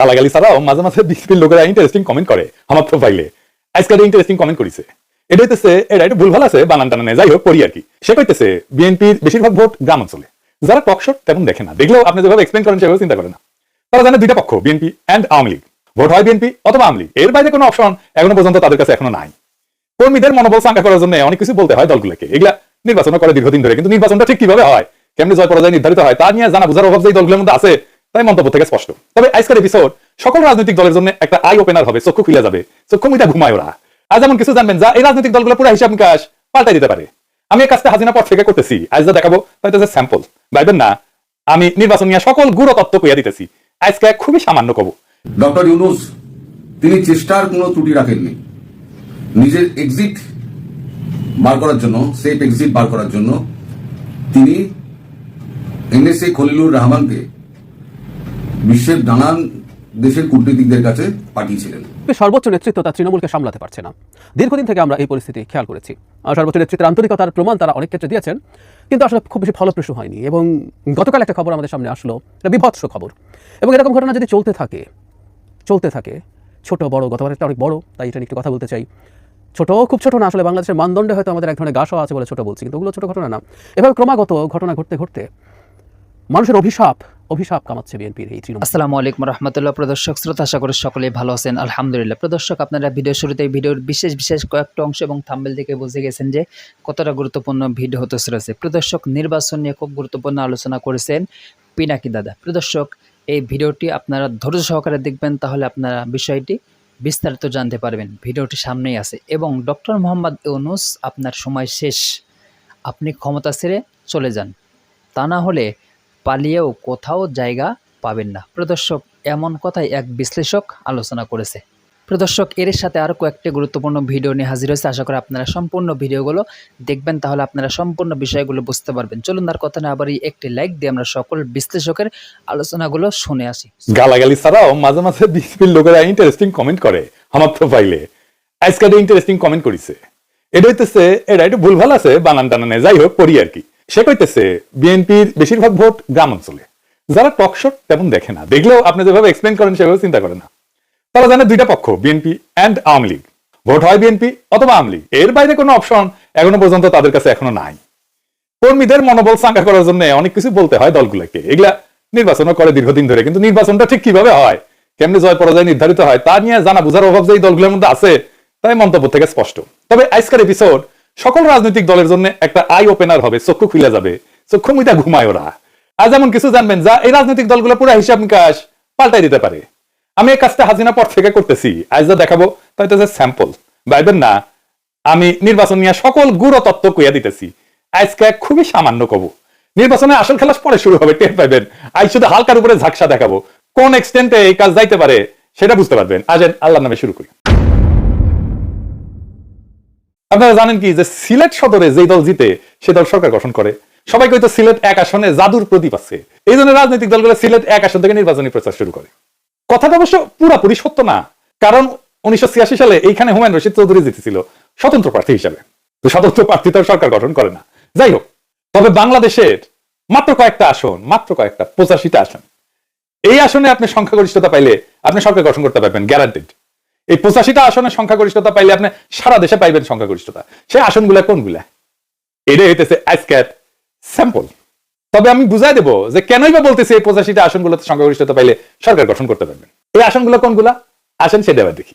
গালাগালি ছাড়াও মাঝে মাঝে বিএনপির লোকেরা ইন্টারেস্টিং কমেন্ট করে আমার প্রোফাইলে আজকাল ইন্টারেস্টিং কমেন্ট করেছে। এটা হইতেছে, এটা একটু ভুলভাল আছে, বানান টানানে, যাই হোক পড়ি আর কি। সে কইতেছে, বিএনপির বেশিরভাগ ভোট গ্রাম অঞ্চলে। যারা টকশট তেমন দেখে না। দেখলেও আপনি যেভাবে এক্সপ্লেন করেন, সেভাবে চিন্তা করে না। তারা জানে দুইটা পক্ষ, BNP and Awami League. Vote হয় বিএনপি অথবা আওয়ামী লীগ। এর বাইরে কোনো অপশন এখনও পর্যন্ত তাদের কাছে এখনও নাই। কর্মীদের মনোবল চাঙ্গা করার জন্য অনেক কিছু বলতে হয় দলগুলোকে। এগুলা নির্বাচন করে দীর্ঘদিন ধরে। কিন্তু নির্বাচনটা ঠিক কীভাবে হয়? কেমনি জয় পরাজয় নির্ধারিত হয়? তা নিয়ে জানা বোঝার অভাব যে দলগুলোর মধ্যে আছে তাই মন্তব্য থেকে স্পষ্ট। তবে আজকের এপিসোড সকল রাজনৈতিক দলের জন্য একটা আই ওপেনার হবে, চক্ষু খুলে যাবে চক্ষু মুইটা ঘুমায় ওরা। আজ এমন কিছু জানবেন যা এই রাজনৈতিক দলগুলো পুরো হিসাব নিকাশ পাল্টাই দিতে পারে। আমি এই কাজটা হাজিনা পর থেকে করতেছি। আজ যা দেখাবো হয়তো যে স্যাম্পল ভাইবেন না, আমি নির্বাচন নিয়ে সকল গুড় তত্ত্ব কইয়া দিতেছি। আজকে খুবই সামান্য কব। ডক্টর ইউনুস, তিনি চেষ্টার কোনো ত্রুটি রাখেননি। নিজের এক্সিট বার করার জন্য সেফ এক্সিট বার করার জন্য, তিনি এনএসএ খলিলুর রহমানকে বিশ্বের নানান দেশের কূটনীতিকদের কাছে পাঠিয়েছিলেন। সর্বোচ্চ নেতৃত্ব তার তৃণমূলকে সামলাতে পারছে না। দীর্ঘদিন থেকে আমরা এই পরিস্থিতি খেয়াল করেছি। সর্বোচ্চ নেতৃত্বের আন্তরিকতার প্রমাণ তারা অনেক ক্ষেত্রে দিয়েছেন, কিন্তু আসলে খুব বেশি ফলপ্রসূ হয়নি এবং গতকাল একটা খবর আমাদের সামনে আসলো, এটা বিভৎস খবর। এবং এরকম ঘটনা যদি চলতে থাকে চলতে থাকে, ছোট, বড় গতবার একটা অনেক বড়, তাই এটা একটু কথা বলতে চাই। ছোট খুব ছোট না, আসলে বাংলাদেশের মানদণ্ডে হয়তো আমাদের এক ধরনের গাছও আছে বলে ছোট বলছি, কিন্তু ওগুলো ছোট ঘটনা না। এভাবে ক্রমাগত ঘটনা ঘটতে ঘটতে মানুষের অভিশাপ অভিশাপ কামাচ্ছে বিএনপির এই তৃণমূল। আসসালামু আলাইকুম রহমতুল্লাহ, প্রদর্শক, শ্রোতা আশা করি সকলেই ভালো আছেন, আলহামদুলিল্লাহ। প্রদর্শক, আপনারা ভিডিও শুরুতে ভিডিওর বিশেষ বিশেষ কয়েকটা অংশ এবং থাম্বেল থেকে বুঝে গেছেন যে কতটা গুরুত্বপূর্ণ ভিডিও হতে চলেছে। প্রদর্শক, নির্বাচন নিয়ে খুব গুরুত্বপূর্ণ আলোচনা করেছেন পিনাকি দাদা। প্রদর্শক, এই ভিডিওটি আপনারা ধৈর্য সহকারে দেখবেন, তাহলে আপনারা বিষয়টি বিস্তারিত জানতে পারবেন। ভিডিওটি সামনেই আছে এবং ডক্টর মোহাম্মদ ইউনুস, আপনার সময় শেষ। আপনি ক্ষমতা ছেড়ে চলে যান। তা না হলে পালিয়েও কোথাও জায়গা পাবেন না। প্রদর্শক এমন কথাই এক বিশ্লেষক আলোচনা করেছে। প্রদর্শক, এর সাথে আরও কয়েকটি গুরুত্বপূর্ণ ভিডিও নিয়ে হাজির হয়েছে। আশা করি আপনারা সম্পূর্ণ ভিডিওগুলো দেখবেন, তাহলে আপনারা সম্পূর্ণ বিষয়গুলো বুঝতে পারবেন। চলুন আর কথা না আবারই একটি লাইক দিয়ে আমরা সকল বিশ্লেষকের আলোচনাগুলো শুনে আসি। গালাগালি ছাড়াও মাঝে মাঝে বিএনপির লোকেরা ইন্টারেস্টিং কমেন্ট করে আমার প্রোফাইলে আজকাল ইন্টারেস্টিং কমেন্ট করেছে। এটা হইতেছে, এটা একটু ভুলভাল আছে বানান টানানে যাই হোক, পড়ি আর কি। সে কইতেছে, বিএনপির বেশিরভাগ ভোট গ্রাম অঞ্চলে। যারা টকশট তেমন দেখে না, দেখলেও আপনি যেভাবে এক্সপ্লেন করেন সেভাবে চিন্তা করে না। তারা জানে দুইটা পক্ষ, BNP and Awami League. Vote হয় বিএনপি অথবা আওয়ামী লীগ। এর বাইরে কোনো অপশন এখনও পর্যন্ত তাদের কাছে এখনও নাই। কর্মীদের মনোবল চাঙ্গা করার জন্য অনেক কিছু বলতে হয় দলগুলোকে। এগুলা নির্বাচনও করে দীর্ঘদিন ধরে, কিন্তু নির্বাচনটা ঠিক কীভাবে হয়, কেমনি জয় পরাজয় নির্ধারিত হয়, তা নিয়ে জানা বোঝার অভাব যে এই দলগুলোর মধ্যে আছে, তাই মন্তব্য থেকে স্পষ্ট। তবে আজকের এপিসোড সকল রাজনৈতিক দলের জন্য একটা আই ওপেনার হবে, চক্ষু খুলে যাবে, চক্ষু মুইটা ঘুমায় ওরা। আজ এমন কিছু জানবেন যা এই রাজনৈতিক দলগুলো পুরো হিসাব নিকাশ পাল্টাই দিতে পারে। আমি এই কাজটা হাজিনা পর থেকে করতেছি, আজ যা দেখাবো তাই তো স্যাম্পল ভাইবেন না, আমি নির্বাচন নিয়ে সকল গুড় তত্ত্ব কইয়া দিতেছি, আজকে খুবই সামান্য কব। নির্বাচনে আসল খেলা পরে শুরু হবে, টের পাইবেন। আজ শুধু হালকার উপরে ঝাকসা দেখাবো। কোন এক্সটেন্টে এই কাজ যাইতে পারে, সেটা বুঝতে পারবেন। আজ আল্লাহ নামে শুরু করি। আপনারা জানেন কি যে সিলেট সদরে যে দল জিতে, সে দল সরকার গঠন করে। সবাই কইতো সিলেট এক আসনে জাদুর প্রদীপ আছে। এই জন্য রাজনৈতিক দলগুলো সিলেট এক আসন থেকে নির্বাচনী প্রচার শুরু করে। কথাটা অবশ্য পুরাপুরি সত্য না, কারণ উনিশশো ছিয়াশি সালে এইখানে হুমায়ুন রশিদ চৌধুরী জিতেছিল, স্বতন্ত্র প্রার্থী হিসাবে। স্বতন্ত্র প্রার্থী তো আর সরকার গঠন করে না। যাই হোক, তবে বাংলাদেশের মাত্র কয়েকটা আসন, মাত্র কয়েকটা পঁচাশিটা আসন। এই আসনে আপনি সংখ্যাগরিষ্ঠতা পাইলে আপনি সরকার গঠন করতে পারবেন গ্যারান্টেড এই পঁচাশিটা আসনের সংখ্যাগরিষ্ঠতা পাইলে আপনি সারা দেশে পাইবেন সংখ্যাগরিষ্ঠতা। সেই আসনগুলা কোনগুলা? এটা হইতেছে আজকের স্যাম্পল তবে আমি বুঝাই দেবো যে কেনই বা বলতেছি এই পঁচাশিটা আসনগুলোতে সংখ্যাগরিষ্ঠতা পাইলে সরকার গঠন করতে পারবেন এই আসনগুলো কোনগুলা? আসেন সেটা এবার দেখি।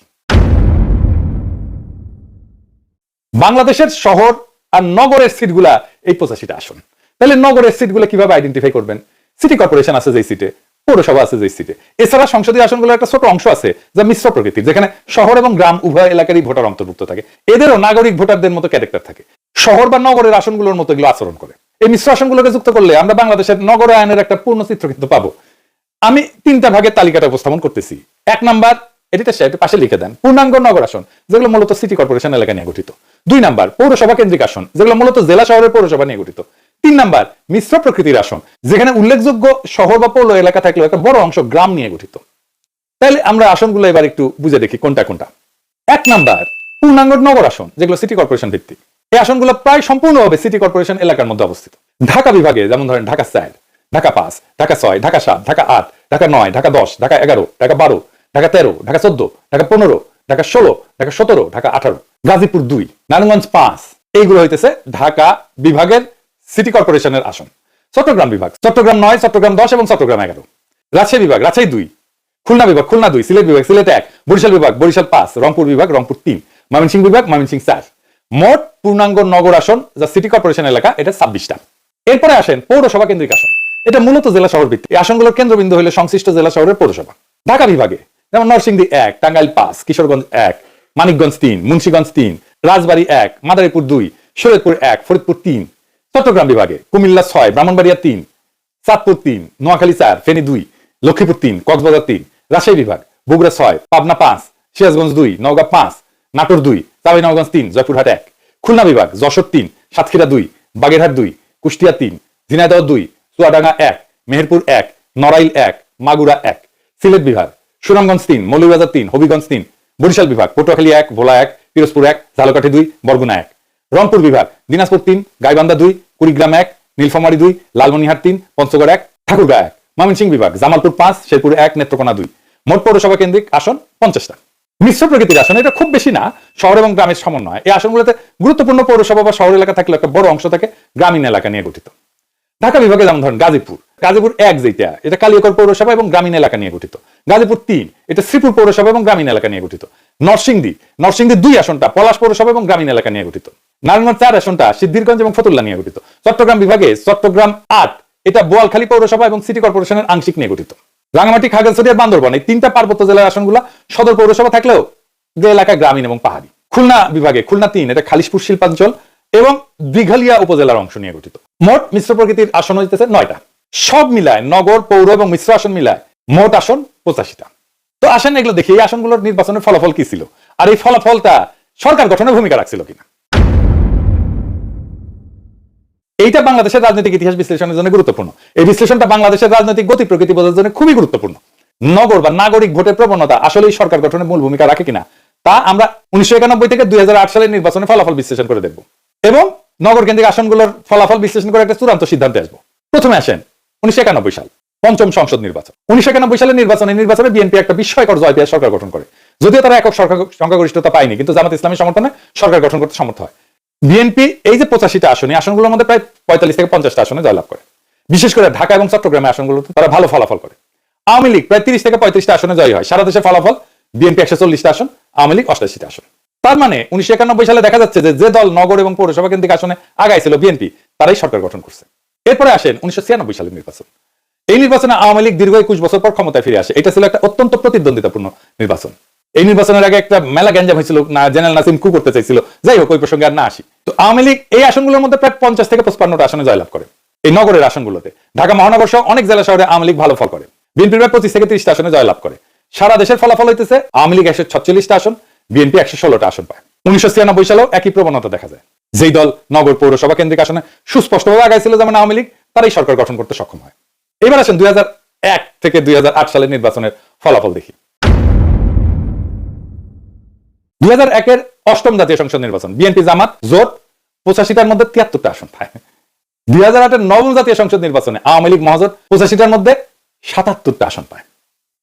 বাংলাদেশের শহর আর নগরের সিটগুলা এই পঁচাশিটা আসন। তাহলে নগরের সিটগুলো কীভাবে আইডেন্টিফাই করবেন? সিটি কর্পোরেশন আছে যেই সিটে পৌরসভা আছে যেই সিটে এছাড়া সংসদীয় আসনগুলোর একটা ছোট অংশ আছে, যা মিশ্র প্রকৃতির, যেখানে শহর এবং গ্রাম উভয় এলাকারই ভোটার অন্তর্ভুক্ত থাকে। এদেরও নাগরিক ভোটারদের মতো ক্যারেক্টার থাকে। শহর বা নগরের আসনগুলোর মতো এগুলো আচরণ করে। এই মিশ্র আসনগুলোকে যুক্ত করলে আমরা বাংলাদেশের নগর আয়নের একটা পূর্ণ চিত্র কিন্তু পাবো। আমি তিনটা ভাগের তালিকাটা উপস্থাপন করতেছি। এক নাম্বার, এটিতে সে একটু পাশে লিখে দেন, পূর্ণাঙ্গ নগর আসন, যেগুলো মূলত সিটি কর্পোরেশন এলাকা নিয়ে গঠিত। দুই নাম্বার, পৌরসভা কেন্দ্রিক আসন, যেগুলো মূলত জেলা শহরের পৌরসভা নিয়ে গঠিত। তিন নাম্বার, মিশ্র প্রকৃতির আসন, যেখানে উল্লেখযোগ্য শহর বা পৌর এলাকা থাকলেও একটা বড় অংশ গ্রাম নিয়ে গঠিত। তাহলে আমরা আসনগুলো এবার একটু বুঝে দেখি কোনটা কোনটা। এক নাম্বার, পূর্ণাঙ্গ নগর আসন, যেগুলো সিটি কর্পোরেশন ভিত্তিক। এই আসনগুলো প্রায় সম্পূর্ণভাবে সিটি কর্পোরেশন এলাকার মধ্যে অবস্থিত। ঢাকা বিভাগে, যেমন ধরেন ঢাকা চার, ঢাকা পাঁচ, ঢাকা ছয়, ঢাকা সাত, ঢাকা আট, ঢাকা নয়, ঢাকা দশ, ঢাকা এগারো, ঢাকা বারো, ঢাকা তেরো, ঢাকা চোদ্দ, ঢাকা পনেরো, ঢাকা ষোলো, ঢাকা সতেরো, ঢাকা আঠারো। গাজীপুর দুই, নারায়ণগঞ্জ পাঁচ। এইগুলো হইতেছে ঢাকা বিভাগের সিটি কর্পোরেশনের আসন। চট্টগ্রাম বিভাগ। চট্টগ্রাম নয়, চট্টগ্রাম দশ এবং চট্টগ্রাম এগারো। রাজশাহী বিভাগ, রাজশাহী দুই। খুলনা বিভাগ, খুলনা দুই। সিলেট বিভাগ, সিলেট এক। বরিশাল বিভাগ, বরিশাল পাঁচ। রংপুর বিভাগ, রংপুর তিন। ময়মনসিংহ বিভাগ, ময়মনসিংহ চার। মোট পূর্ণাঙ্গ নগর আসন যা সিটি কর্পোরেশন এলাকা, এটা ছাব্বিশটা। এরপরে আসেন পৌরসভা কেন্দ্রিক আসন। এটা মূলত জেলা শহর ভিত্তিক। এই আসনগুলোর কেন্দ্রবিন্দু হলে সংশ্লিষ্ট জেলা শহরের পৌরসভা। ঢাকা বিভাগে, যেমন নরসিংদী এক, টাঙ্গাইল পাঁচ, কিশোরগঞ্জ এক, মানিকগঞ্জ তিন, মুন্সিগঞ্জ তিন, রাজবাড়ী এক, মাদারীপুর দুই, শরীয়তপুর এক, ফরিদপুর তিন চট্টগ্রাম বিভাগে, কুমিল্লা ছয়, ব্রাহ্মণবাড়িয়া তিন, চাঁদপুর তিন, নোয়াখালী চার, ফেনী দুই, লক্ষ্মীপুর তিন, কক্সবাজার তিন, রাজশাহী বিভাগ, বগুড়া ছয়, পাবনা পাঁচ, সিরাজগঞ্জ দুই, নওগাঁ পাঁচ, নাটোর দুই চাঁপাইনবাবগঞ্জ তিন, জয়পুরহাট এক, খুলনা বিভাগ, যশোর তিন, সাতক্ষীরা দুই, বাগেরহাট দুই, কুষ্টিয়া তিন, ঝিনাইদহ দুই, চুয়াডাঙ্গা এক, মেহেরপুর এক, নড়াইল এক, মাগুরা এক, সিলেট বিভাগ, সুনামগঞ্জ তিন, মৌলভীবাজার তিন, হবিগঞ্জ তিন, বরিশাল বিভাগ, পটুয়াখালী এক, ভোলা এক, পিরোজপুর এক, ঝালকাঠি দুই, বরগুনা এক, রংপুর বিভাগ, দিনাজপুর তিন, গাইবান্ধা দুই কুড়িগ্রাম এক, নীলফামারী দুই লালমনিহাট তিন, পঞ্চগড় এক, ঠাকুরগাঁ এক। ময়মনসিংহ বিভাগ, জামালপুর পাঁচ, শেরপুর এক, নেত্রকোনা দুই। মোট পৌরসভা কেন্দ্রিক আসন পঞ্চাশটা। মিশ্র প্রকৃতির আসন, এটা খুব বেশি না, শহর এবং গ্রামের সমন্বয়। এই আসনগুলোতে গুরুত্বপূর্ণ পৌরসভা বা শহর এলাকা থাকলে একটা বড় অংশ থাকে গ্রামীণ এলাকা নিয়ে গঠিত। ঢাকা বিভাগে যেমন ধরেন গাজীপুর গাজীপুর এক যেটা এটা কালিয়াকর পৌরসভা এবং গ্রামীণ এলাকা নিয়ে গঠিত। গাজীপুর তিন, এটা শ্রীপুর পৌরসভা এবং গ্রামীণ এলাকা নিয়ে গঠিত। নরসিংদী নরসিংদী দুই আসনটা পলাশ পৌরসভা এবং গ্রামীণ এলাকা নিয়ে গঠিত। নারায়ণগঞ্জ চার আসনটা সিদ্ধিরগঞ্জ এবং ফতুল্লা নিয়ে গঠিত। চট্টগ্রাম বিভাগে চট্টগ্রাম আট, এটা বোয়ালখালী পৌরসভা এবং সিটি কর্পোরেশনের আংশিক নিয়ে গঠিত। রাঙামাটি খাগড়াছড়ি আর বান্দরবান এই তিনটা পার্বত্য জেলার আসনগুলো সদর পৌরসভা থাকলেও যে এলাকা গ্রামীণ এবং পাহাড়ি। খুলনা বিভাগে খুলনা তিন, এটা খালিশপুর শিল্পাঞ্চল এবং দীঘালিয়া উপজেলার অংশ নিয়ে গঠিত। মোট মিশ্র প্রকৃতির আসন হইতেছে নয়টা। সব মিলায় নগর, পৌর এবং মিশ্র আসন মিলায় মোট আসন পঁচাশিটা। তো আসেন এগুলো দেখি, এই আসনগুলোর নির্বাচনের ফলাফল কি ছিল? আর এই ফলাফলটা সরকার গঠনে ভূমিকা রাখছিল কিনা? এইটা বাংলাদেশের রাজনৈতিক ইতিহাস বিশ্লেষণের জন্য গুরুত্বপূর্ণ। এই বিশ্লেষণটা বাংলাদেশের রাজনৈতিক গতি প্রকৃতি বোঝার জন্য খুবই গুরুত্বপূর্ণ। নগর বা নাগরিক ভোটের প্রবণতা আসলে সরকার গঠনের মূল ভূমিকা রাখে কিনা, তা আমরা উনিশশো একানব্বই থেকে দুই হাজার আট সালের নির্বাচনে ফলাফল বিশ্লেষণ করে দেখব। এবং নগর কেন্দ্রিক আসনগুলোর ফলাফল বিশ্লেষণ করে একটা চূড়ান্ত সিদ্ধান্তে আসব। প্রথমে আসেন উনিশশো একানব্বই সাল, পঞ্চম সংসদ নির্বাচন। উনিশশো একানব্বই সালের নির্বাচনে নির্বাচনে বিএনপি একটা বিস্ময়কর জয় পেয়ে সরকার গঠন করে। যদিও তারা একক সরকার সংখ্যাগরিষ্ঠতা পায়নি, কিন্তু জামাত ইসলামী সমর্থনে সরকার গঠন করতে সমর্থ হয়। বিএনপি, এই যে পঁচাশিটা আসনে, আসনগুলোর মধ্যে প্রায় পঁয়তাল্লিশ থেকে পঞ্চাশটা আসনে জয়লাভ করে। বিশেষ করে ঢাকা এবং চট্টগ্রামে আসনগুলোতে তারা ভালো ফলাফল করে। আওয়ামী লীগ প্রায় তিরিশ থেকে পঁয়ত্রিশটা আসনে জয় হয়। সারা দেশের ফলাফল, বিএনপি একশো চল্লিশটা আসন, আওয়ামী লীগ অষ্টাশিটা আসন। তার মানে উনিশশো একানব্বই সালে দেখা যাচ্ছে যে যে দল নগর এবং পৌরসভা কেন্দ্রিক আসনে আগাইছিল বিএনপি, তারাই সরকার গঠন করছে। এরপরে আসেন উনিশশো ছিয়ানব্বই সালের নির্বাচন। এই নির্বাচনে আওয়ামী লীগ দীর্ঘ একুশ বছর পর ক্ষমতায় ফিরে আসে। এটা ছিল একটা অত্যন্ত প্রতিদ্বন্দ্বিতাপূর্ণ নির্বাচন। এই নির্বাচনের আগে একটা মেলা গ্যাঞ্জাম হয়েছিল, না, জেনারেল নাসিম কু করতে চাইছিল। যাই হোক, ওই প্রসঙ্গে আর না আসি। তো আওয়ামী লীগ এই আসনগুলোর মধ্যে প্রায় পঞ্চাশ থেকে পঁচপান্নটা আসনে জয়লাভ করে, এই নগরের আসনগুলোতে। ঢাকা মহানগর সহ অনেক জেলা শহরে আওয়ামী লীগ ভালো ফল করে। বিএনপি প্রায় পঁচিশ থেকে ত্রিশটা আসনে জয়লাভ করে। সারা দেশের ফলাফল হইতেছে, আওয়ামী লীগ একশো ছচল্লিশটা আসন, বিএনপি একশো ষোলোটা আসন পায়। উনিশশো ছিয়ানব্বই সালেও একই প্রবণতা দেখা যায়। যেই দল নগর পৌরসভা কেন্দ্রিক আসনে সুস্পষ্টভাবে আগাইছিল যেমন আওয়ামী লীগ, তারাই সরকার গঠন করতে সক্ষম হয়। এবার আসেন দুই থেকে দুই সালের নির্বাচনের ফলাফল দেখি। দুই একের অষ্টম জাতীয় সংসদ নির্বাচন, বিএনপি জামাত, জোট, পঁচাশিটার মধ্যে তিয়াত্তরটা আসন পায়। দুই হাজার আটের নবম জাতীয় সংসদ নির্বাচনে আওয়ামী লীগ মহাজোট, পঁচাশিটার মধ্যে সাতাত্তরটা আসন পায়।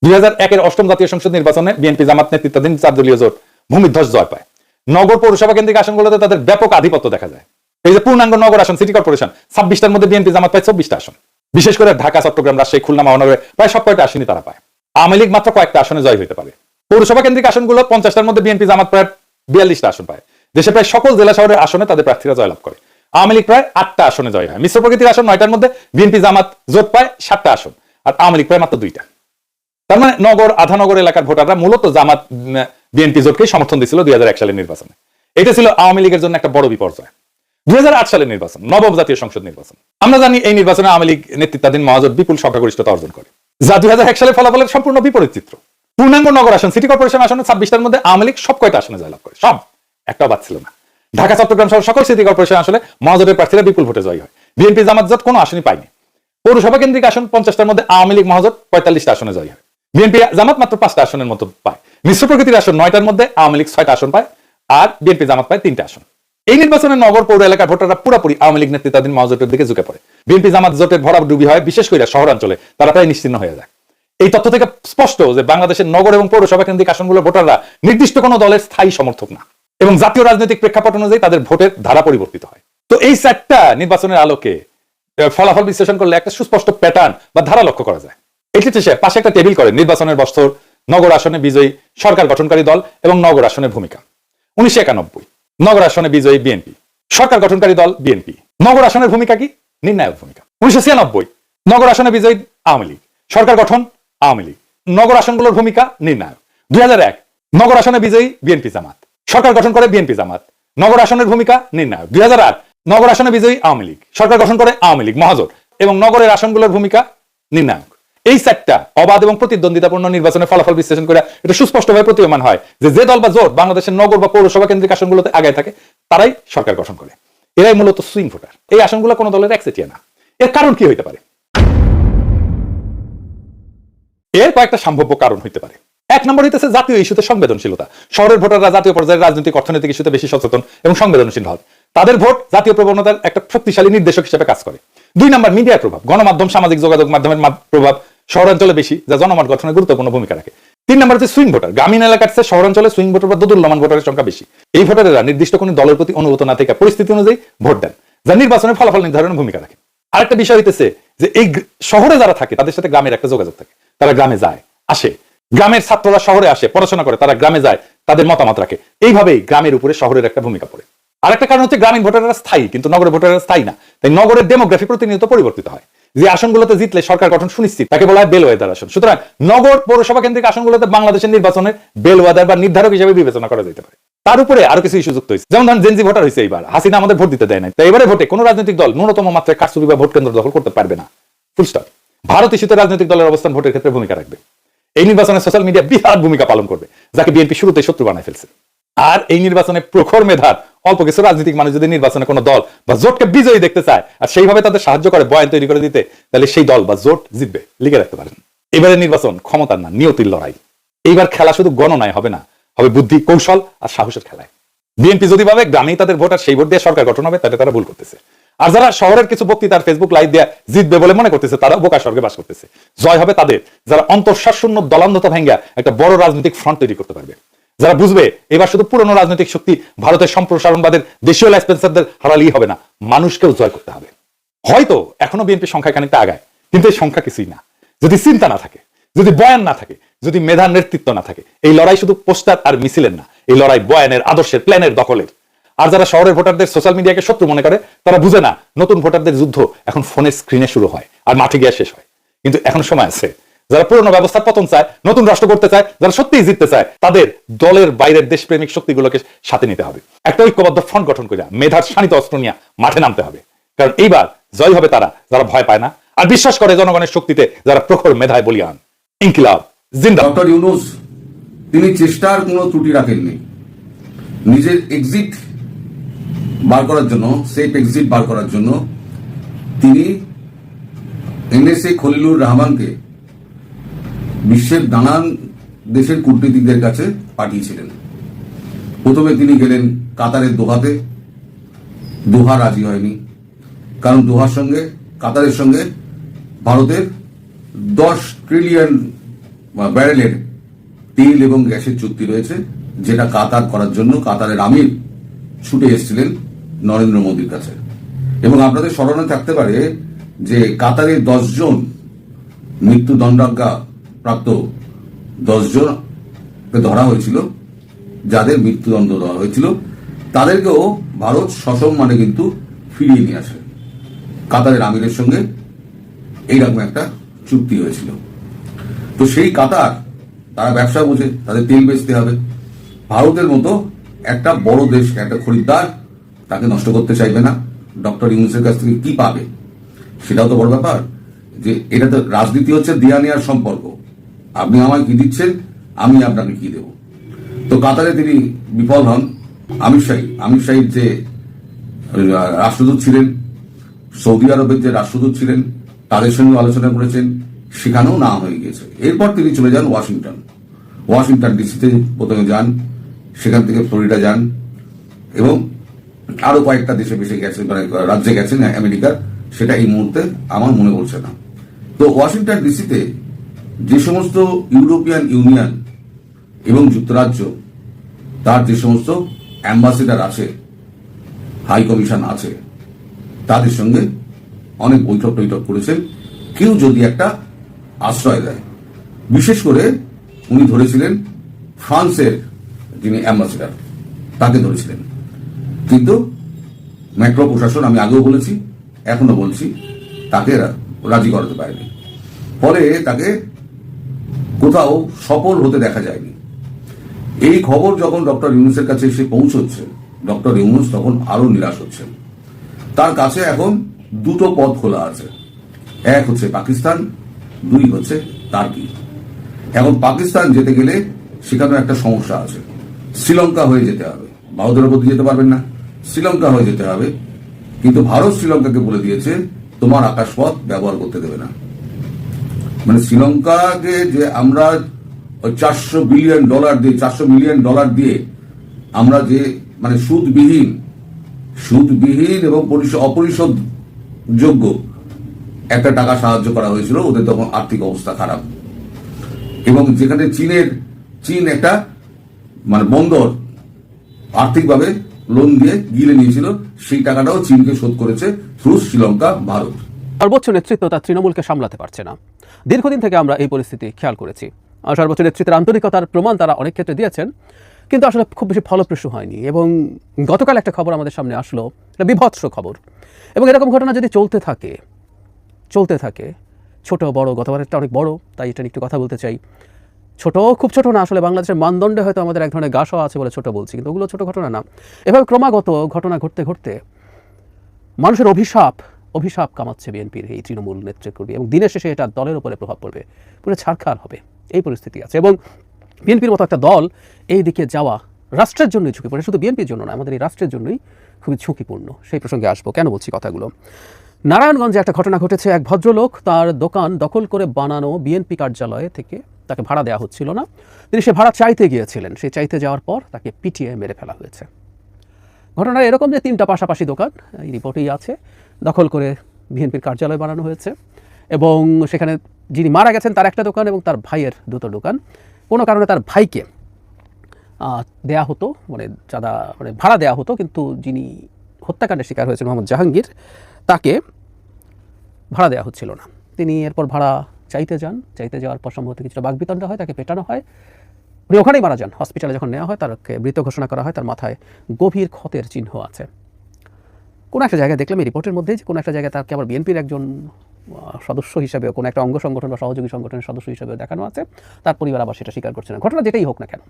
দুই হাজার একের অষ্টম জাতীয় সংসদ নির্বাচনে বিএনপি জামাত নেতৃত্বাধীন চার দলীয় জোট ভূমিধ্বস জয় পায়। নগর পৌরসভা কেন্দ্রিক আসনগুলোতে তাদের ব্যাপক আধিপত্য দেখা যায়। এই যে পূর্ণাঙ্গ নগর আসন, সিটি কর্পোরেশন, ছাব্বিশটার মধ্যে বিএনপি জামাত পায় চব্বিশটা আসন। বিশেষ করে ঢাকা, চট্টগ্রাম, রাজশাহী, খুলনা, মহানগরে প্রায় সব কয়টা আসনই তারা পায়। আওয়ামী লীগ মাত্র কয়েকটা আসনে জয় হতে পারে। পৌরসভা কেন্দ্রিক আসনগুলো পঞ্চাশটার মধ্যে বিএনপি জামাত প্রায় বিয়াল্লিশটা আসন পায়। দেশে প্রায় সকল জেলা শহরের আসনে তাদের প্রার্থীরা জয়লাভ করে। আওয়ামী লীগ প্রায় আটটা আসনে জয় হয়। মিশ্র প্রকৃতির আসন নয়টার মধ্যে বিএনপি জামাত জোট পায় সাতটা আসন আর আওয়ামী লীগ প্রায় মাত্র দুইটা। তার মানে নগর, আধানগর এলাকার ভোটাররা মূলত জামাত বিএনপি জোটকে সমর্থন দিয়েছিল দুই হাজার এক সালের নির্বাচনে। এটা ছিল আওয়ামী লীগের জন্য একটা বড় বিপর্যয়। দুই হাজার আট সালের নির্বাচন, নবম জাতীয় সংসদ নির্বাচন। আমরা জানি এই নির্বাচনে আওয়ামী লীগ নেতৃত্বাধীন মহাজোট বিপুল সংখ্যাগরিষ্ঠতা অর্জন করে। যা দুই হাজার এক সালের ফলাফলের সম্পূর্ণ বিপরীত চিত্র। পূর্ণাঙ্গ নগর আসন সিটি কর্পোরেশন আসনে, ছাব্বিশটার মধ্যে আওয়ামী লীগ সব কয়টা আসনে জয়লাভ করে? সব। একটাও বাদ ছিল না। ঢাকা, চট্টগ্রাম সহ সকল সিটি কর্পোরেশন আসলে মহাজোটের প্রার্থীরা বিপুল ভোটে জয় হয়। বিএনপি জামাত জোট কোনো আসনই পায়নি। পৌরসভা কেন্দ্রিক আসন পঞ্চাশটার মধ্যে আওয়ামী লীগ মহাজোট পঁয়তাল্লিশটা আসনে জয় হয়। বিএনপি জামাত মাত্র পাঁচটা আসনের মতো পায়। মিশ্র প্রকৃতির আসন নয়টার মধ্যে আওয়ামী লীগ ছয়টা আসন পায় আর বিএনপি জামাত পায় তিনটা আসন। এই নির্বাচনে নগর পৌর এলাকার ভোটাররা পুরোপুরি আওয়ামী লীগ নেতৃত্বাধীন মহাজোটের দিকে ঝুঁকে পড়ে। বিএনপি জামাত জোটের ভরা ডুবি হয়, বিশেষ করে শহরাঞ্চলে। তারা প্রায় নিশ্চিন্ন হয়ে যায়। এই তথ্য থেকে স্পষ্ট যে বাংলাদেশের নগর এবং পৌরসভা কেন্দ্রিক আসনগুলোর ভোটাররা নির্দিষ্ট কোনো দলের স্থায়ী সমর্থক না। এবং জাতীয় রাজনৈতিক প্রেক্ষাপট অনুযায়ী তাদের ভোটের ধারা পরিবর্তিত হয়। তো এই চারটা নির্বাচনের আলোকে ফলাফল বিশ্লেষণ করলে একটা সুস্পষ্ট প্যাটার্ন বা ধারা লক্ষ্য করা যায়। এক্ষেত্রে পাশে একটা টেবিল করে, নির্বাচনের বছর, নগর আসনে বিজয়ী সরকার গঠনকারী দল এবং নগর আসনের ভূমিকা। উনিশশো একানব্বই, নগর আসনে বিজয়ী বিএনপি, সরকার গঠনকারী দল বিএনপি। নগর আসনের ভূমিকা কি? নির্ণায়ক ভূমিকা। উনিশশো ছিয়ানব্বই, নগর আসনে বিজয়ী আওয়ামী লীগ, সরকার গঠন আওয়ামী লীগ। নগর আসনগুলোর ভূমিকা নির্ণায়ক। দুই হাজার এক, নগর আসনে বিজয়ী বিএনপি জামাত। সরকার গঠন করে বিএনপি জামাত। নগর আসনের ভূমিকা নির্ণায়ক। দুই হাজার আট, নগর আসনে বিজয়ী আওয়ামী লীগ। সরকার গঠন করে আওয়ামী লীগ, মহাজোট। এবং নগরের আসনগুলোর ভূমিকা নির্ণায়ক। এই চারটা অবাধ এবং প্রতিদ্বন্দ্বিতাপূর্ণ নির্বাচনের ফলাফল বিশ্লেষণ করে এটা সুস্পষ্টভাবে প্রতীয়মান হয় যে যে দল বা জোট বাংলাদেশের নগর বা পৌরসভা কেন্দ্রিক আসনগুলোতে আগায় থাকে, তারাই সরকার গঠন করে। এরাই মূলত সুইং ভোটার। এই আসনগুলো কোনো দলের একচেটিয়া না। এর কারণ কি হইতে পারে? এর কয়েকটা সম্ভাব্য কারণ হইতে পারে। এক নম্বর হইতেছে জাতীয় ইস্যুতে সংবেদনশীলতা। শহরের ভোটাররা জাতীয় পর্যায়ের রাজনৈতিক অর্থনৈতিক ইস্যুতে বেশি সচেতন এবং সংবেদনশীল হয়। তাদের ভোট জাতীয় প্রবণতার একটা শক্তিশালী নির্দেশক হিসেবে কাজ করে। দুই নম্বর, মিডিয়ার প্রভাব। গণমাধ্যম, সামাজিক যোগাযোগ মাধ্যমের প্রভাব শহরাঞ্চলে বেশি, যা জনমত গঠনে গুরুত্বপূর্ণ ভূমিকা রাখে। তিন নম্বর হচ্ছে সুইং ভোটার গ্রামীণ এলাকার চেয়ে শহরাঞ্চলে সুইং ভোটার বা দোদুল্যমান ভোটারের সংখ্যা বেশি। এই ভোটারেরা নির্দিষ্ট কোনো দলের প্রতি অনুগত না থেকে পরিস্থিতি অনুযায়ী ভোট দেন, যা নির্বাচনের ফলাফল নির্ধারণে ভূমিকা রাখে। আরেকটা বিষয় হইতেছে যে এই শহরে যারা থাকে, তাদের সাথে গ্রামের একটা যোগাযোগ থাকে। তারা গ্রামে যায়, আসে। গ্রামের ছাত্ররা শহরে আসে, পড়াশোনা করে, তারা গ্রামে যায়, তাদের মতামত রাখে। এইভাবেই গ্রামের উপরে শহরের একটা ভূমিকা পড়ে। আরেকটা কারণ হচ্ছে গ্রামীণ ভোটাররা স্থায়ী, কিন্তু নগরের ভোটাররা স্থায়ী না। তাই নগরের ডেমোগ্রাফি প্রতিনিয়ত পরিবর্তিত হয়। যে আসনগুলোতে জিতলে সরকার গঠন সুনিশ্চিত, তাকে বলা হয় বেলওয়েদার আসন। সুতরাং নগর পৌরসভা কেন্দ্রিক আসনগুলোতে বাংলাদেশের নির্বাচনের বেলওয়েদার বা নির্ধারক হিসেবে বিবেচনা করা যেতে পারে। তার উপরে আরও কিছু ইস্যু যুক্ত হয়েছে। যেমন ধরেন জেনজি ভোটার হয়েছে এইবার। হাসিনা আমাদের ভোট দিতে দেয় নাই। তাই এবারে ভোটে কোনো রাজনৈতিক দল ন্যূনতম মাত্রায় কারচুপি বা ভোট কেন্দ্র দখল করতে পারবে না। ফুল ভারত ইস্যুতে রাজনৈতিক দলের অবস্থান ভোটের ক্ষেত্রে ভূমিকা রাখবে। এই নির্বাচনে সোশ্যাল মিডিয়া বিরাট ভূমিকা পালন করবে, যাকে বিএনপি শুরুতে শত্রু বানায় ফেলছে। আর এই নির্বাচনে প্রখর মেধার অল্প কিছু রাজনৈতিক মানুষ যদি নির্বাচনে কোনো দল বা জোটকে বিজয়ী দেখতে চায় আর সেইভাবে তাদের সাহায্য করে, বয়ান তৈরি করে দিতে, তাহলে সেই দল বা জোট জিতবে, লিখে রাখতে পারেন। এবারে নির্বাচন ক্ষমতার না, নিয়তির লড়াই। এইবার খেলা শুধু গণনায় হবে না, হবে বুদ্ধি, কৌশল আর সাহসের খেলায়। বিএনপি যদি ভাবে গ্রামেই তাদের ভোট আর সেই ভোট দিয়ে সরকার গঠন হবে, তাহলে তারা ভুল করতেছে। আর যারা শহরের কিছু বক্তৃতার ফেসবুক লাইভ দিয়ে জিতবে বলে মনে করতেছে, তারাও বোকা স্বর্গে বাস করতেছে। জয় হবে তাদের, যারা অন্তঃশ্বাসশূন্য দলান্ধতা ভেঙ্গা একটা বড় রাজনৈতিক ফ্রন্ট তৈরি করতে পারবে। যারা বুঝবে, এবার শুধু পুরনো রাজনৈতিক শক্তি ভারতের সম্প্রসারণবাদের দেশীয় লাইসপেন্সারদের হারালেই হবে না, মানুষকেও জয় করতে হবে। হয়তো এখনও বিএনপি সংখ্যা খানিকটা আগায়, কিন্তু এই সংখ্যা কিছুই না। যদি চিন্তা না থাকে, যদি বয়ান না থাকে, যদি মেধার নেতৃত্ব না থাকে, এই লড়াই শুধু পোস্টার আর মিছিলের না, এই লড়াই বয়ানের, আদর্শের প্ল্যানের দখলের। আর যারা শহরের ভোটারদের সোশ্যাল মিডিয়াকে শত্রু মনে করে, তারা বুঝে না, নতুন ভোটারদের যুদ্ধ এখন ফোনের স্ক্রিনে শুরু হয় আর মাঠে গিয়ে শেষ হয়। কিন্তু এখন সময় আছে, যারা পুরনো ব্যবস্থার পতন চায়, নতুন রাষ্ট্র করতে চায়, যারা সত্যিই জিততে চায়, তাদের দলের বাইরের দেশপ্রেমিক শক্তিগুলোকে সাথে নিতে হবে। একটা ঐক্যবদ্ধ ফ্রন্ট গঠন করে মেধার শানিত অস্ত্র নিয়ে মাঠে নামতে হবে। কারণ এইবার জয় হবে তারা, যারা ভয় পায় না। আর বিশ্বাস করে জনগণের শক্তিতে যারা প্রখর মেধায় বলিয়ান। ইনকিলাব ডক্টর ইউনুস, তিনি চেষ্টার কোনো ত্রুটি রাখেননি। নিজের এক্সিট বার করার জন্য সেফ এক্সিট বার করার জন্য, তিনি এনএসএ খলিলুর রহমানকে বিশ্বের নানান দেশের কূটনীতিকদের কাছে পাঠিয়েছিলেন। প্রথমে তিনি গেলেন কাতারের দোহাতে। দোহা রাজি হয়নি। কারণ দোহার সঙ্গে, কাতারের সঙ্গে ভারতের দশ ট্রিলিয়ন ব্যারেলের তেল এবং গ্যাসের চুক্তি রয়েছে, যেটা কাতার করার জন্য কাতারের আমির ছুটে এসেছিলেন। নরেন্দ্র মোদীর কাছে। এবং আপনাদের স্মরণে থাকতে পারে যে কাতারের দশজন মৃত্যুদণ্ডাজ্ঞা প্রাপ্ত দশজন ধরা হয়েছিল, যাদের মৃত্যুদণ্ড দেওয়া হয়েছিল। তাদেরকেও ভারত সসম্মানে কিন্তু ফিরিয়ে নিয়ে আসে। কাতারের আমিরের সঙ্গে এইরকম একটা চুক্তি হয়েছিল। তো সেই কাতার, তারা ব্যবসা বোঝে, তাদের তেল বেচতে হবে। ভারতের মতো একটা বড় দেশ, একটা খরিদ্দার তাকে নষ্ট করতে চাইবে না। ডক্টর ইউনুসের কাছ থেকে কি পাবে? সেটাও তো বড় ব্যাপার যে এটা তো রাজনীতি হচ্ছে দেয়া নেওয়ার সম্পর্ক। আপনি আমায় কি দিচ্ছেন? আমি আপনাকে কি দেব? তো কাতারে তিনি বিফল হন। আমির শাহী আমির শাহীর যে রাষ্ট্রদূত ছিলেন, সৌদি আরবের যে রাষ্ট্রদূত ছিলেন, তাদের সঙ্গে আলোচনা করেছেন, সেখানেও না হয়ে গিয়েছে। এরপর তিনি চলে যান ওয়াশিংটন। ওয়াশিংটন ডিসিতে প্রথমে যান, সেখান থেকে ফ্লোরিডা যান এবং আরও কয়েকটা দেশে বেশি গেছেন মানে রাজ্যে গেছেন আমেরিকার সেটা এই মুহূর্তে আমার মনে পড়ছে না। তো ওয়াশিংটন ডিসিতে যে সমস্ত ইউরোপিয়ান ইউনিয়ন এবং যুক্তরাজ্য, তার যে সমস্ত অ্যাম্বাসেডার আছে, হাই কমিশন আছে, তাদের সঙ্গে অনেক বৈঠক টৈঠক করেছেন। কেউ যদি একটা আশ্রয় দেয়, বিশেষ করে উনি ধরেছিলেন ফ্রান্সের যিনি অ্যাম্বাসেডার, তাকে ধরেছিলেন। কিন্তু মেট্রো প্রশাসন আমি আগেও বলেছি এখনও বলছি, তাকে রাজি করাতে পারেনি। ফলে তাকে কোথাও সফল হতে দেখা যায়নি। এই খবর যখন ডক্টর ইউনুসের কাছে এসে পৌঁছচ্ছে, ডক্টর ইউনুস তখন আরও নিরাশ হচ্ছেন। তার কাছে এখন দুটো পথ খোলা আছে। এক হচ্ছে পাকিস্তান, দুই হচ্ছে টার্কি এখন পাকিস্তান যেতে গেলে সেখানে একটা সমস্যা আছে। শ্রীলঙ্কা হয়ে যেতে হবে। ভারতের প্রতি যেতে পারবেন না। শ্রীলঙ্কা হয়ে যেতে হবে। কিন্তু ভারত শ্রীলঙ্কাকে বলে দিয়েছে, তোমার আকাশপথ ব্যবহার করতে দেবে না। মানে শ্রীলঙ্কাকে যে আমরা চারশো বিলিয়ন ডলার দিয়ে, চারশো মিলিয়ন ডলার দিয়ে আমরা যে মানে সুদবিহীন সুদবিহীন এবং পরিশোধ অপরিশোধ যোগ্য একটা টাকা সাহায্য করা হয়েছিল, ওদের তখন আর্থিক অবস্থা খারাপ। এবং যেখানে চীনের, চীন একটা মানে বন্দর আর্থিকভাবে লোন দিয়ে গিলে নিয়েছিল, সেই টাকাটাও চীনকে শোধ করেছে থ্রু শ্রীলঙ্কা, ভারত। সর্বোচ্চ নেতৃত্ব তার তৃণমূলকে সামলাতে পারছে না। দীর্ঘদিন থেকে আমরা এই পরিস্থিতি খেয়াল করেছি। সর্বোচ্চ নেতৃত্বের আন্তরিকতার প্রমাণ তারা অনেক ক্ষেত্রে দিয়েছেন, কিন্তু আসলে খুব বেশি ফলপ্রসূ হয়নি এবং গতকাল একটা খবর আমাদের সামনে আসলো, একটা বিভৎস খবর। এবং এরকম ঘটনা যদি চলতে থাকে চলতে থাকে, ছোট, বড়, গতবারেরটা অনেক বড়, তাই এটা নিয়ে একটু কথা বলতে চাই। ছোট, খুব ছোট না, আসলে বাংলাদেশের মানদণ্ডে হয়তো আমাদের এক ধরনের গাছও আছে বলে ছোট বলছি, কিন্তু ওগুলো ছোট ঘটনা না। এভাবে ক্রমাগত ঘটনা ঘটতে ঘটতে মানুষের অভিশাপ অভিশাপ কামাচ্ছে বিএনপির এই তৃণমূল নেতৃত্বকর্মী এবং দিনের শেষে এটা দলের উপরে প্রভাব পড়বে, পুরো ছাড়খার হবে, এই পরিস্থিতি আছে এবং বিএনপির মতো একটা দল এই দিকে যাওয়া রাষ্ট্রের জন্যই ঝুঁকিপূর্ণ শুধু বিএনপির জন্য না, আমাদের এই রাষ্ট্রের জন্যই খুবই ঝুঁকিপূর্ণ, সেই প্রসঙ্গে আসব, কেন বলছি কথাগুলো? নারায়ণগঞ্জে একটা ঘটনা ঘটেছে, এক ভদ্রলোক তার দোকান দখল করে বানানো বিএনপি কার্যালয়ে থেকে তাকে ভাড়া দেওয়া হচ্ছিল না। তিনি সে ভাড়া চাইতে গিয়েছিলেন। সে চাইতে যাওয়ার পর তাকে পিটিয়ে মেরে ফেলা হয়েছে। ঘটনা এরকম যে তিনটা পাশাপাশি দোকান, এই রিপোর্টেই আছে। দখল করে বিএনপির কার্যালয় বানানো হয়েছে। এবং সেখানে যিনি মারা গেছেন, তার একটা দোকান এবং তার ভাইয়ের দুটো দোকান। কোনো কারণে তার ভাইকে দেয়া হতো মানে চাঁদা মানে ভাড়া দেওয়া হতো, কিন্তু যিনি হত্যাকাণ্ডের শিকার হয়েছেন মোহাম্মদ জাহাঙ্গীর, তাকে ভাড়া দেওয়া হচ্ছিল না। তিনি এরপর ভাড়া চাইতে যান, চাইতে যাওয়ার পর সম্ভবত কিছুটা বাগবিতণ্ডা হয়, তাকে পেটানো হয়। উনি ওখানেই মারা যান। হসপিটালে যখন নেওয়া হয়, তারকে মৃত ঘোষণা করা হয়, তার মাথায় গভীর ক্ষতের চিহ্ন আছে। কোনো একটা জায়গায় দেখলাম এই রিপোর্টের মধ্যে যে, কোনো একটা জায়গায় তাকে আবার বিএনপির একজন সদস্য হিসেবে কোনো একটা অঙ্গ সংগঠন বা সহযোগী সংগঠনের সদস্য হিসেবে দেখানো আছে। তার পরিবার আবার সেটা স্বীকার করছে না। ঘটনা যেটাই হোক না কেন।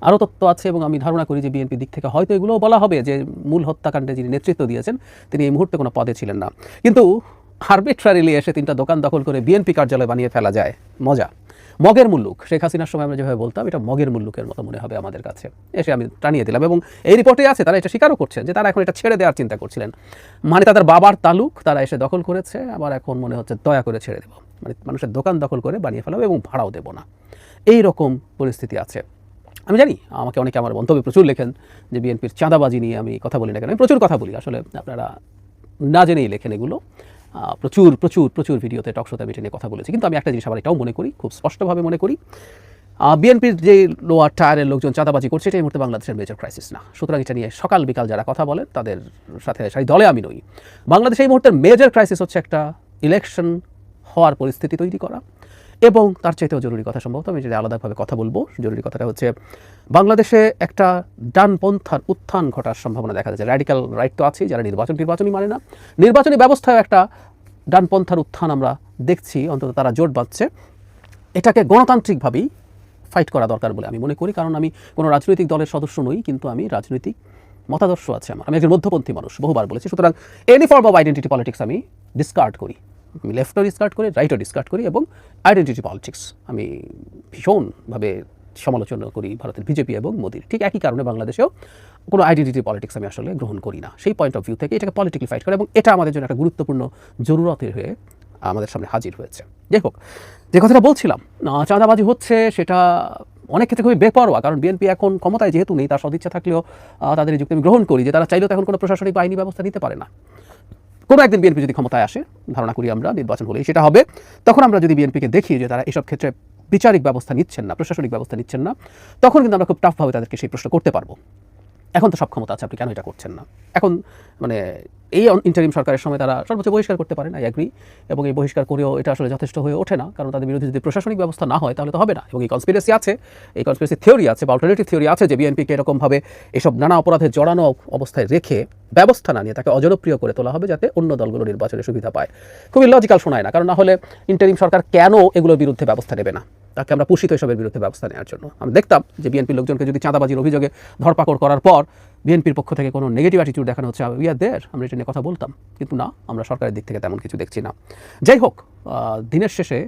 আরও তথ্য আছে এবং আমি ধারণা করি যে বিএনপি দিক থেকে হয়তো এগুলোও বলা হবে যে, মূল হত্যাকাণ্ডে যিনি নেতৃত্ব দিয়েছেন, তিনি এই মুহূর্তে কোনো পদে ছিলেন না। কিন্তু আরবিট্রারিলি এসে তিনটা দোকান দখল করে বিএনপি কার্যালয় বানিয়ে ফেলা যায়। মজা। মগের মুল্লুক। শেখ হাসিনার সময় আমরা যেভাবে বলতাম, এটা মগের মুল্লুকের মতো মনে হবে আমাদের কাছে। এসে আমি টানিয়ে দিলাম এবং এই রিপোর্টে আছে, তারা এটা স্বীকারও করছেন যে তারা এখন এটা ছেড়ে দেওয়ার চিন্তা করছিলেন। মানে তাদের বাবার তালুক তারা এসে দখল করেছে, আবার এখন মনে হচ্ছে দয়া করে ছেড়ে দেবো। মানে মানুষের দোকান দখল করে বানিয়ে ফেলাবো এবং ভাড়াও দেবো না। এই রকম পরিস্থিতি আছে। আমি জানি, আমাকে অনেকে আমার মন্তব্যে প্রচুর লেখেন যে বিএনপির চাঁদাবাজি নিয়ে আমি কথা বলি না কেন। আমি প্রচুর কথা বলি, আসলে আপনারা না জেনেই লেখেন এগুলো। প্রচুর প্রচুর প্রচুর ভিডিওতে টকশোতে আমি নিয়ে কথা বলেছি। কিন্তু আমি একটা জিনিস আবার এটাও মনে করি, খুব স্পষ্টভাবে মনে করি। বিএনপির যে লোয়ার টায়ারের লোকজন চাঁদাবাজি করছে এটা এই মুহূর্তে বাংলাদেশের মেজর ক্রাইসিস না। সুতরাং এটা নিয়ে সকাল বিকাল যারা কথা বলেন, তাদের সাথে সেই দলে আমি নই। বাংলাদেশে এই মুহূর্তের মেজর ক্রাইসিস হচ্ছে একটা ইলেকশন হওয়ার পরিস্থিতি তৈরি করা। এবং তার চাইতেও জরুরি কথা সম্ভবত, আমি যদি আলাদাভাবে কথা বলব, জরুরি কথাটা হচ্ছে, বাংলাদেশে একটা ডানপন্থার উত্থান ঘটার সম্ভাবনা দেখা যাচ্ছে। র্যাডিক্যাল রাইট তো আছেই, যারা নির্বাচন নির্বাচনই মানে না। নির্বাচনী ব্যবস্থায় একটা ডানপন্থার উত্থান আমরা দেখছি, অন্তত তারা জোট বাঁধছে। এটাকে গণতান্ত্রিকভাবেই ফাইট করা দরকার বলে আমি মনে করি, কারণ আমি কোনো রাজনৈতিক দলের সদস্য নই, কিন্তু আমি রাজনৈতিক মতাদর্শ আছে আমার। আমি একজন মধ্যপন্থী মানুষ, বহুবার বলেছি। সুতরাং any form of identity politics আমি ডিসকার্ড করি। আমি লেফটও ডিসকার্ড করি রাইটও ডিসকার্ড করি এবং আইডেন্টিটি পলিটিক্স আমি ভীষণভাবে সমালোচনা করি ভারতের বিজেপি এবং মোদির। ঠিক একই কারণে বাংলাদেশেও কোনো আইডেন্টিটি পলিটিক্স আমি আসলে গ্রহণ করি না। সেই পয়েন্ট অফ ভিউ থেকে এটাকে পলিটিক্যালি ফাইট করে এবং এটা আমাদের জন্য একটা গুরুত্বপূর্ণ জরুরতের হয়ে আমাদের সামনে হাজির হয়েছে। যাই হোক, যে কথাটা বলছিলাম চাঁদাবাজি হচ্ছে সেটা অনেক ক্ষেত্রে খুবই বেপরোয়া কারণ বিএনপি এখন ক্ষমতায় যেহেতু নেই, তার সদিচ্ছা থাকলেও তাদের যুক্তি আমি গ্রহণ করি যে তারা চাইলেও এখন কোনো প্রশাসনিক বা আইনি ব্যবস্থা নিতে পারে না। কোনো একদিন বিএনপি যদি ক্ষমতায় আসে, ধারণা করি আমরা, নির্বাচন হলেই সেটা হবে, তখন আমরা যদি বিএনপিকে দেখি যে তারা এসব ক্ষেত্রে বিচারিক ব্যবস্থা নিচ্ছেন না, প্রশাসনিক ব্যবস্থা নিচ্ছেন না, তখন কিন্তু আমরা খুব টাফভাবে তাদেরকে সেই প্রশ্ন করতে পারব। এখন তো সব ক্ষমতা আছে, আপনি কেন এটা করছেন না? এখন মানে এই ইন্টারিম সরকারের সময় তারা সর্বোচ্চ বহিষ্কার করতে পারেন আই অ্যাগ্রি এবং এই বহিষ্কার করেও এটা আসলে যথেষ্ট হয়ে ওঠে না, কারণ তাদের বিরুদ্ধে যদি প্রশাসনিক ব্যবস্থা না হয়, তাহলে তো হবে না, এবং এই কনস্পিরেসি আছে, এই কনস্পিরেসি থিওরি আছে, বা অল্টারনেটিভ থিওরি আছে যে বিএনপিকে এরকমভাবে এসব নানা অপরাধে জড়ানো অবস্থায় রেখে ব্যবস্থা না নিয়ে তাকে অজনপ্রিয় করে তোলা হবে যাতে অন্য দলগুলো নির্বাচনে সুবিধা পায়। খুবই লজিক্যাল শোনায় না, কারণ না হলে ইন্টারিম সরকার কেন এগুলোর বিরুদ্ধে ব্যবস্থা নেবে না? তাকে আমরা পুষিত এসবের বিরুদ্ধে ব্যবস্থা নেওয়ার জন্য। আমরা দেখতাম যে বিএনপির লোকজনকে যদি চাঁদাবাজির অভিযোগে ধরপাকড় করার পর বিএনপির পক্ষ থেকে কোনো নেগেটিভ অ্যাটিটিউড দেখানো হচ্ছে উই আর দেয়ার আমরা এটা নিয়ে কথা বলতাম। কিন্তু না, আমরা সরকারের দিক থেকে তেমন কিছু দেখছি না। যাই হোক দিনের শেষে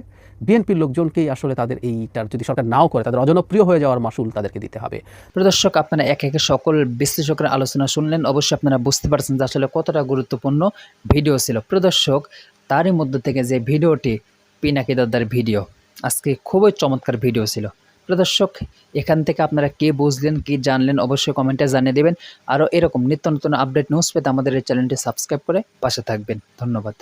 বিএনপির লোকজনকেই আসলে তাদের এইটার যদি সরকার নাও করে, তাদের অজনপ্রিয় হয়ে যাওয়ার মাসুল তাদেরকে দিতে হবে। প্রদর্শক আপনারা এক একে সকল বিশ্লেষকের আলোচনা শুনলেন। অবশ্যই আপনারা বুঝতে পারছেন যে আসলে কতটা গুরুত্বপূর্ণ ভিডিও ছিল। প্রদর্শক তারই মধ্যে থেকে যে ভিডিওটি পিনাকি দাদার ভিডিও আজকে খুবই চমৎকার ভিডিও ছিল। প্রদর্শক এখান থেকে আপনারা কে বুঝলেন, কি জানলেন, অবশ্যই কমেন্টে জানিয়ে দেবেন। আরও এরকম নিত্য নতুন আপডেট নিউজ পেতে আমাদের এই চ্যানেলটি সাবস্ক্রাইব করে পাশে থাকবেন। ধন্যবাদ।